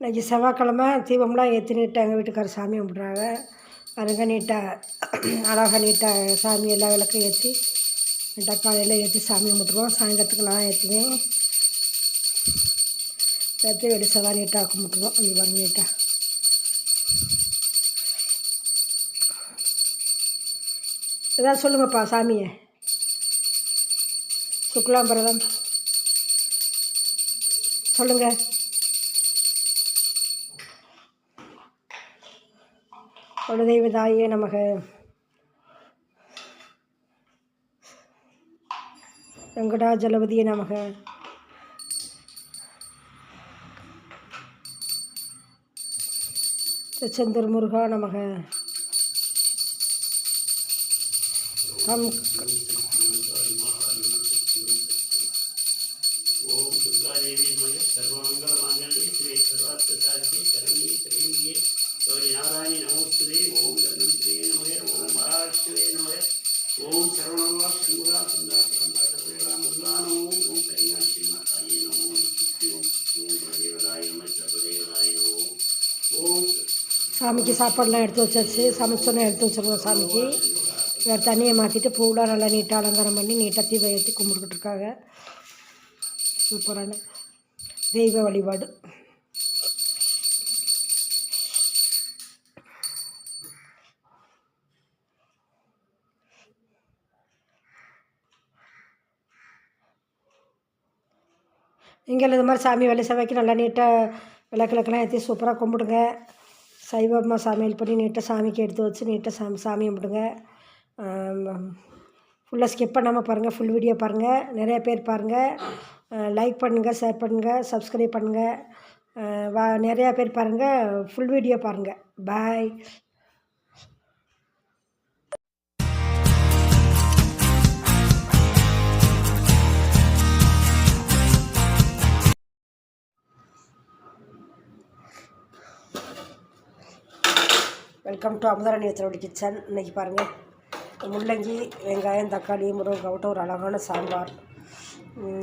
இன்றைக்கி செவ்வாய்க்கிழம தீபம்லாம் ஏற்றி நீட்டாக எங்கள் வீட்டுக்காரர் சாமி கும்பிட்றாங்க. அதுங்க நீட்டாக அழகா நீட்டாக சாமி எல்லா விளக்கும் ஏற்றி நீட்டாக காலையில் ஏற்றி சாமி கும்பிட்ருவோம். சாயந்தரத்துக்கு நான் ஏற்றுவேன். ஏற்றி வெடி செவ்வாய் நீட்டாக கும்பிட்ருவோம். இங்கே பாருங்க நீட்டாக ஏதாவது சொல்லுங்கப்பா சாமியை. சுக்லாம்பரதம் சொல்லுங்கள் குலதெய்வதாயே நமக. வெங்கடாஜலபதியே நமக. திருச்செந்தூர் முருகா நமக. கம் ஓம் சாமிக்கு சாப்பாடுலாம் எடுத்து வச்சாச்சு. சமைச்சோன்னே எடுத்து வச்சிருவோம் சாமிக்கு. வேறு தண்ணியை மாற்றிட்டு பூவெலாம் நல்லா நீட்டாக அலங்காரம் பண்ணி நீட்டாக தீபம் ஏற்றி கும்பிட்டுக்கிட்டு இருக்காங்க. சூப்பரான தெய்வ வழிபாடு. நீங்கள் இது மாதிரி சாமி வெள்ளை செவ்வாய்க்கு நல்லா நீட்டாக விளக்கு விளக்கெல்லாம் ஏற்றி சூப்பராக கும்பிடுங்க. சைவமாக சமையல் பண்ணி நீட்டாக சாமிக்கு எடுத்து வச்சு நீட்டாக சாமி சாமி கும்பிடுங்க. ஃபுல்லாக ஸ்கிப் பண்ணாமல் பாருங்கள் ஃபுல் வீடியோ பாருங்கள் நிறைய பேர் பாருங்கள் லைக் பண்ணுங்கள் ஷேர் பண்ணுங்கள் சப்ஸ்கிரைப் பண்ணுங்கள் வா நிறையா பேர் பாருங்கள் ஃபுல் வீடியோ பாருங்கள் பாய் வெல்கம் டு அமுதரணி எத்தனோட கிச்சன் இன்றைக்கி பாருங்கள் முள்ளங்கி வெங்காயம் தக்காளி முருங்கை விட்டு ஒரு அழகான சாம்பார்.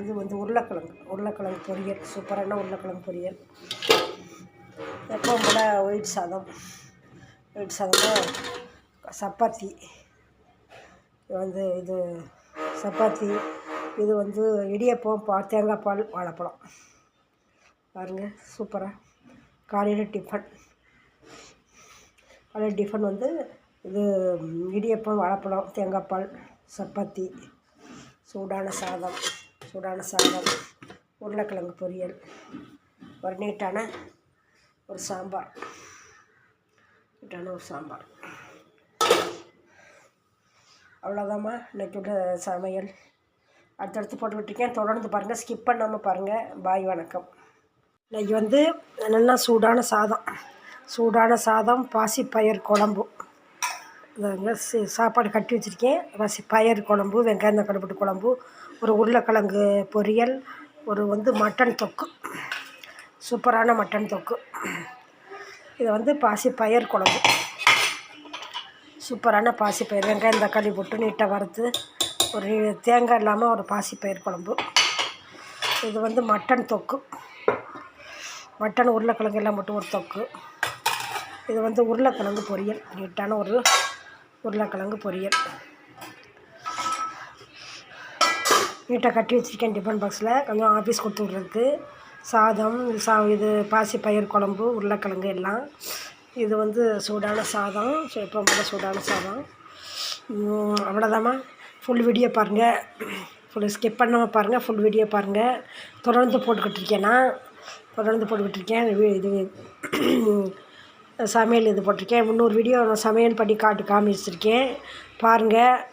இது வந்து உருளைக்கிழங்கு. உருளைக்கிழங்கு பொரியல். சூப்பரான உருளைக்கிழங்கு பொரியல். எப்பவும் போல் ஒயிட் சாதம். ஒயிட் சாதம் சப்பாத்தி. வந்து இது சப்பாத்தி. இது வந்து இடியப்பம் பா தேங்காய் பால் வாழைப்பழம். பாருங்கள் சூப்பராக காலையில் டிஃபன். காலையில் டிஃபன் வந்து இது இடியப்பம் வாழைப்பழம் தேங்காய் பால் சப்பாத்தி சூடான சாதம் சூடான சாதம் உருளைக்கிழங்கு பொரியல் ஒரு நீட்டான ஒரு சாம்பார் நீட்டான ஒரு சாம்பார். அவ்வளோதாம்மா இன்றைக்கி உள்ள சமையல். அடுத்தடுத்து போட்டுக்கிட்டிருக்கேன். தொடர்ந்து பாருங்கள் ஸ்கிப் பண்ணாமல் பாருங்கள் பாய் வணக்கம். இன்றைக்கி வந்து நல்லா சூடான சாதம். சூடான சாதம் பாசி பயிர் குழம்பு. இதாங்க சாப்பாடு கட்டி வச்சுருக்கேன். பாசி பயிர் குழம்பு வெங்காயம் தக்காளி போட்டு குழம்பு ஒரு உருளைக்கிழங்கு பொரியல் ஒரு வந்து மட்டன் தொக்கு. சூப்பரான மட்டன் தொக்கு. இது வந்து பாசி பயிர் குழம்பு. சூப்பரான பாசிப்பயிர் வெங்காயம் தக்காளி போட்டு நீட்டாக வறுத்து ஒரு தேங்காய் இல்லாமல் ஒரு பாசிப்பயிர் குழம்பு. இது வந்து மட்டன் தொக்கு. மட்டன் உருளைக்கிழங்கு எல்லாம் போட்டு ஒரு தொக்கு. இது வந்து உருளைக்கிழங்கு பொரியல் நீட்டான ஒரு உருளைக்கிழங்கு பொரியல். நீட்டாக கட்டி வச்சுருக்கேன் டிஃபன் பாக்ஸில். கொஞ்சம் ஆஃபீஸ் கொடுத்து விட்றதுக்கு. சாதம் சா இது பாசி பயிர் குழம்பு உருளைக்கிழங்கு எல்லாம். இது வந்து சூடான சாதம் ஸோ இப்போ போல சூடான சாதம். அவ்வளோதாம்மா ஃபுல் வீடியோ பாருங்கள் ஃபுல் ஸ்கிப் பண்ணாமல் பாருங்கள் ஃபுல் வீடியோ பாருங்கள் தொடர்ந்து போட்டுக்கிட்டு இருக்கேன் நான். தொடர்ந்து போட்டுக்கிட்டு இருக்கேன். இது சமையல் இது போட்டிருக்கேன். முந்நூறு வீடியோ நான் சமையல் பண்ணி காட்டு காமிச்சிருக்கேன். பாருங்கள்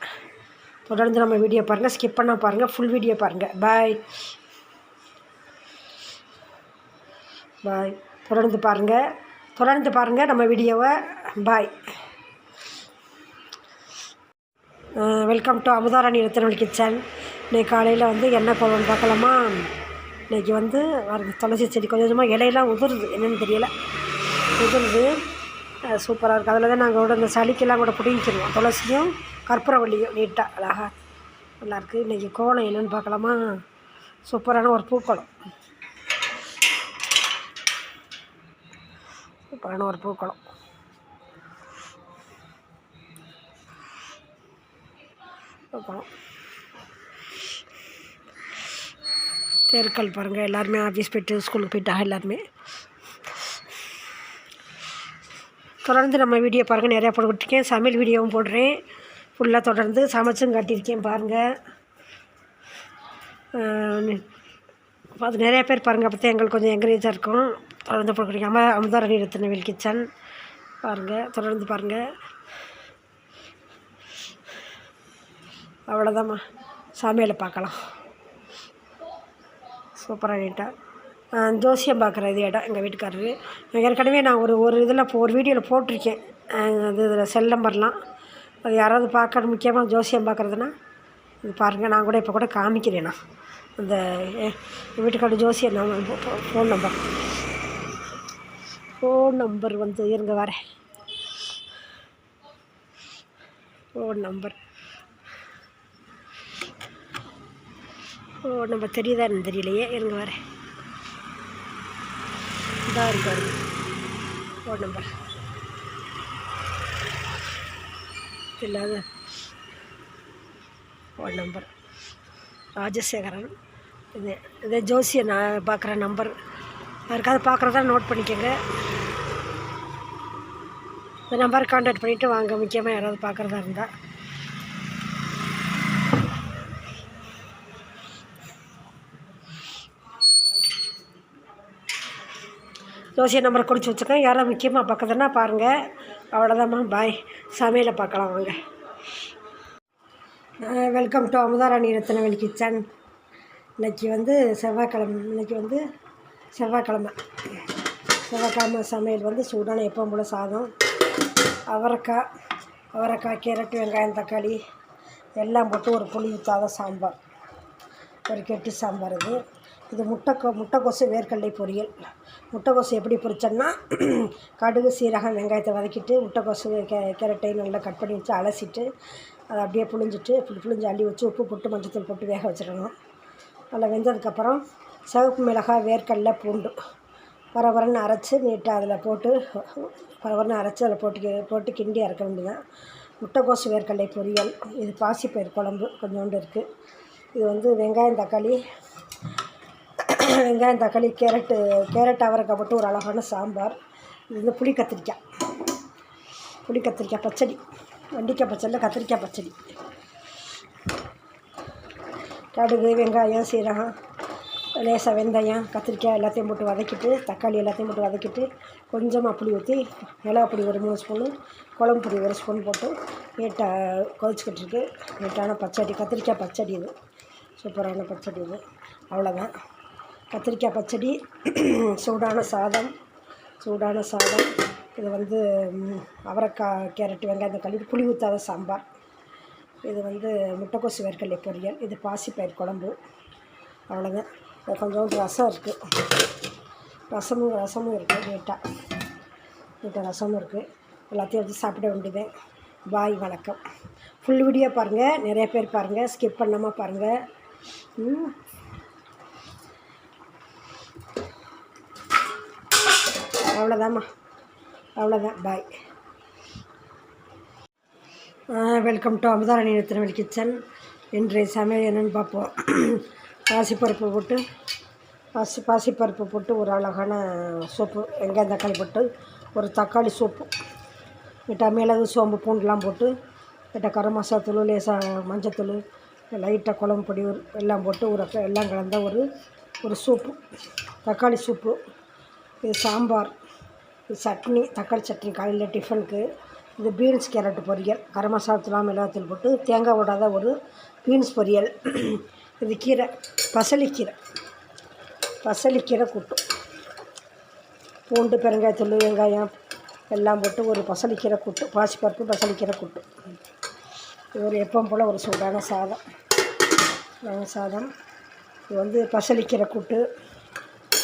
தொடர்ந்து நம்ம வீடியோ பாருங்கள் ஸ்கிப் பண்ணால் பாருங்கள் ஃபுல் வீடியோ பாருங்கள் பாய் பாய் தொடர்ந்து பாருங்கள் தொடர்ந்து பாருங்கள் நம்ம வீடியோவை பாய் வெல்கம் டு அமுதாராணி ரத்தனொலி கிச்சன் இன்றைக்கி காலையில் வந்து என்ன குழம்பு பார்க்கலாமா? இன்றைக்கி வந்து வர துளசி செடி கொஞ்சம் கொஞ்சமாக இலையெல்லாம் உதிருது. என்னென்னு தெரியலை. உதிருது சூப்பராக இருக்குது அதில் தான் நாங்கள் கூட இந்த சளிக்கெல்லாம் கூட பிடிங்கிக்கிடுவோம் துளசியும் கற்பூரவள்ளியும் நீட்டாக அழகா நல்லாயிருக்கு இன்றைக்கி கோலம் என்னென்னு பார்க்கலாமா? சூப்பரான ஒரு பூக்களம் சூப்பரான ஒரு பூக்களம் பூக்களம் தெருக்கள் பாருங்கள் எல்லாருமே ஆஃபீஸ் போயிட்டு ஸ்கூலுக்கு போயிட்டாங்க எல்லாருமே. தொடர்ந்து நம்ம வீடியோ பாருங்கள் நிறையா போட்டுருக்கேன் சமையல் வீடியோவும் போடுறேன். ஃபுல்லாக தொடர்ந்து சமைச்சும் காட்டியிருக்கேன் பாருங்கள் அது நிறையா பேர் பாருங்கள் அப்போ எங்களுக்கு கொஞ்சம் என்கரேஜாக இருக்கும். தொடர்ந்து போட்டுருக்கீங்க அம்மா அமுதாரணி ரத்னவேல் கிச்சன் பாருங்கள் தொடர்ந்து பாருங்கள் அவ்வளோதாம்மா சமையலை பார்க்கலாம். சூப்பராக நீட்டாக ஜோசியம் பார்க்குற இது இடம் எங்கள் வீட்டுக்காரரு. ஏற்கனவே நான் ஒரு ஒரு இதில் ஒரு வீடியோவில் போட்டிருக்கேன். அது இதில் செல் நம்பர்லாம் அது யாராவது பார்க்கணும் முக்கியமாக ஜோசியம் பார்க்குறதுனா இது பாருங்கள் நான் கூட இப்போ கூட காமிக்கிறேன் நான். இந்த வீட்டுக்காரர் ஜோசியம் நான் ஃபோன் நம்பர் ஃபோன் நம்பர் வந்து இருங்க வரேன். ஃபோன் நம்பர் ஃபோன் நம்பர் தெரியுதான்னு தெரியலையே. இருங்க வரேன். தான் இருக்காரு. ஃபோன் நம்பர் இல்லாத. Phone number Rajasekaran. இது இதே ஜோசியை நான் பார்க்குற நம்பர் யாருக்காவது பார்க்குறதா நோட் பண்ணிக்கோங்க. இந்த நம்பர் கான்டாக்ட் பண்ணிவிட்டு வாங்க. முக்கியமாக யாராவது பார்க்குறதா இருந்தால் ஜோசிய நம்பர் குறித்து வச்சுக்கோங்க. யாராவது முக்கியமாக பக்கத்துனா பாருங்கள் அவ்வளோதாம்மா பாய் சமையலை பார்க்கலாம் வாங்க. Welcome to Amudharani Rathnavel kitchen இன்னைக்கு வந்து செவ்வாய்க்கிழமை. இன்னைக்கு வந்து செவ்வாய்க்கிழமை. செவ்வாய்க்கிழமை சமையல் வந்து சூடான எப்பவும் போல் சாதம். அவரைக்காய் அவரைக்காய் கேரட்டு வெங்காயம் தக்காளி எல்லாம் போட்டு ஒரு புளி ஊற்றாத சாம்பார். ஒரு கெட்டி சாம்பார் இது இது முட்டைக்கோ முட்டைக்கோசு வேர்க்கடலை பொரியல். முட்டைக்கோசு எப்படி பொரிச்சோன்னா கடுகு சீரகம் வெங்காயத்தை வதக்கிட்டு முட்டைக்கோசு கே கேரட்டையும் நல்லா கட் பண்ணி வச்சு அலசிட்டு அதை அப்படியே புழிஞ்சிட்டு புளி புளிஞ்சு அள்ளி வச்சு உப்பு போட்டு மஞ்சத்தூள் போட்டு வேக வச்சிடணும். நல்லா வெந்ததுக்கப்புறம் சிவப்பு மிளகாய் வேர்க்கடலை பூண்டு பரபரன்னு அரைச்சி நீட்டாக அதில் போட்டு பரபரன்னு அரைச்சி அதில் போட்டு போட்டு கிண்டி அரைக்க வேண்டியதான் முட்டைக்கோசு வேர்க்கடலை பொரியல். இது பாசிப்பயிர் குழம்பு கொஞ்சோண்டு இருக்குது இது வந்து வெங்காயம் தக்காளி வெங்காயம் தக்காளி கேரட்டு கேரட் அவரைக்காய் போட்டு ஒரு அழகான சாம்பார். இது வந்து புளி கத்திரிக்காய். புளி கத்திரிக்காய் பச்சடி. வெண்டிக்காய் பச்சடியில் கத்திரிக்காய் பச்சடி. கடுகு வெங்காயம் சீரகம் லேசாக வெந்தயம் கத்திரிக்காய் எல்லாத்தையும் போட்டு வதக்கிட்டு தக்காளி எல்லாத்தையும் போட்டு வதக்கிட்டு கொஞ்சமாக புளி ஊற்றி மிளகா பொடி ஒரு மூணு ஸ்பூனு குழம்பு பொடி ஒரு ஸ்பூன் போட்டு நீட்டாக கொதிச்சுக்கிட்டு இருக்கு. நீட்டான பச்சடி கத்திரிக்காய் பச்சடி இது. சூப்பரான பச்சடி இது. அவ்வளோதான் கத்திரிக்காய் பச்சடி சூடான சாதம் சூடான சாதம். இது வந்து அவரைக்காய் கேரட் வெங்காயம் கழுவி புளி ஊற்றாத சாம்பார். இது வந்து முட்டைக்கோசு வேர்க்கடலை பொரியல். இது பாசிப்பயிர் குழம்பு. அவ்வளோதான் கொஞ்சம் ரசம் இருக்குது ரசமும் ரசமும் இருக்குது நீட்டாக நீட்டாக ரசமும் இருக்குது எல்லாத்தையும் எடுத்து சாப்பிட வேண்டியது. பாய் வணக்கம். ஃபுல் வீடியோ பாருங்கள் நிறைய பேர் பாருங்கள் ஸ்கிப் பண்ணாமல் பாருங்கள் அவ்வளோதாம்மா. அவ்வளோதான். Bye welcome to Amutharani Thiruvalli kitchen இன்றைய சமையல் என்னென்னு பார்ப்போம். பாசிப்பருப்பு போட்டு பாசி பாசிப்பருப்பு போட்டு ஒரு அழகான சூப்பு வெங்காயம் தக்காளி போட்டு ஒரு தக்காளி சூப்பு விட்டா மிளகு சோம்பு பூண்டுலாம் போட்டு விட்ட கரம் மசாத்தூள் லேசாக மஞ்சத்தூள் லைட்டாக குழம்பு பொடி ஒரு எல்லாம் போட்டு ஒரு எல்லாம் கலந்த ஒரு ஒரு சூப்பு தக்காளி சூப்பு இது சாம்பார். சட்னி தக்காளி சட்னி காலையில் டிஃபனுக்கு இது பீன்ஸ் கேரட் பொரியல். கரம் மசாலா மிளகாத்தூள் போட்டு தேங்காய் விடாத ஒரு பீன்ஸ் பொரியல். இது கீரை பசலிக்கீரை பசலிக்கீரை கூட்டு. பூண்டு பெருங்காயத்தூள் வெங்காயம் எல்லாம் போட்டு ஒரு பசலிக்கீரை கூட்டு. பாசிப்பருப்பு பசலிக்கீரை கூட்டு. இது ஒரு எப்பவும் போல் ஒரு சூடான சாதம். சாதம். இது வந்து பசலிக்கீரை கூட்டு.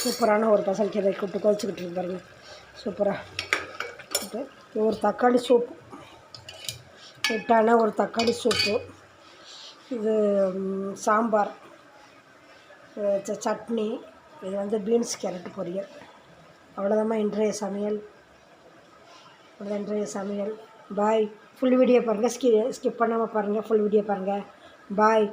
சூப்பரான ஒரு பசலிக்கீரை கூட்டு. கொதிச்சுக்கிட்டு இருக்கு சூப்பராக இது ஒரு தக்காளி சூப்பு எட்டான ஒரு தக்காளி சூப்பு. இது சாம்பார். சட்னி. இது வந்து பீன்ஸ் கேரட் பொரியல். அவ்வளோதாம்மா இன்றைய சமையல். அவ்வளோதான் இன்றைய சமையல். பாய். ஃபுல் வீடியோ பாருங்கள் ஸ்கி ஸ்கிப் பண்ணாமல் பாருங்கள் ஃபுல் வீடியோ பாருங்கள் பாய்.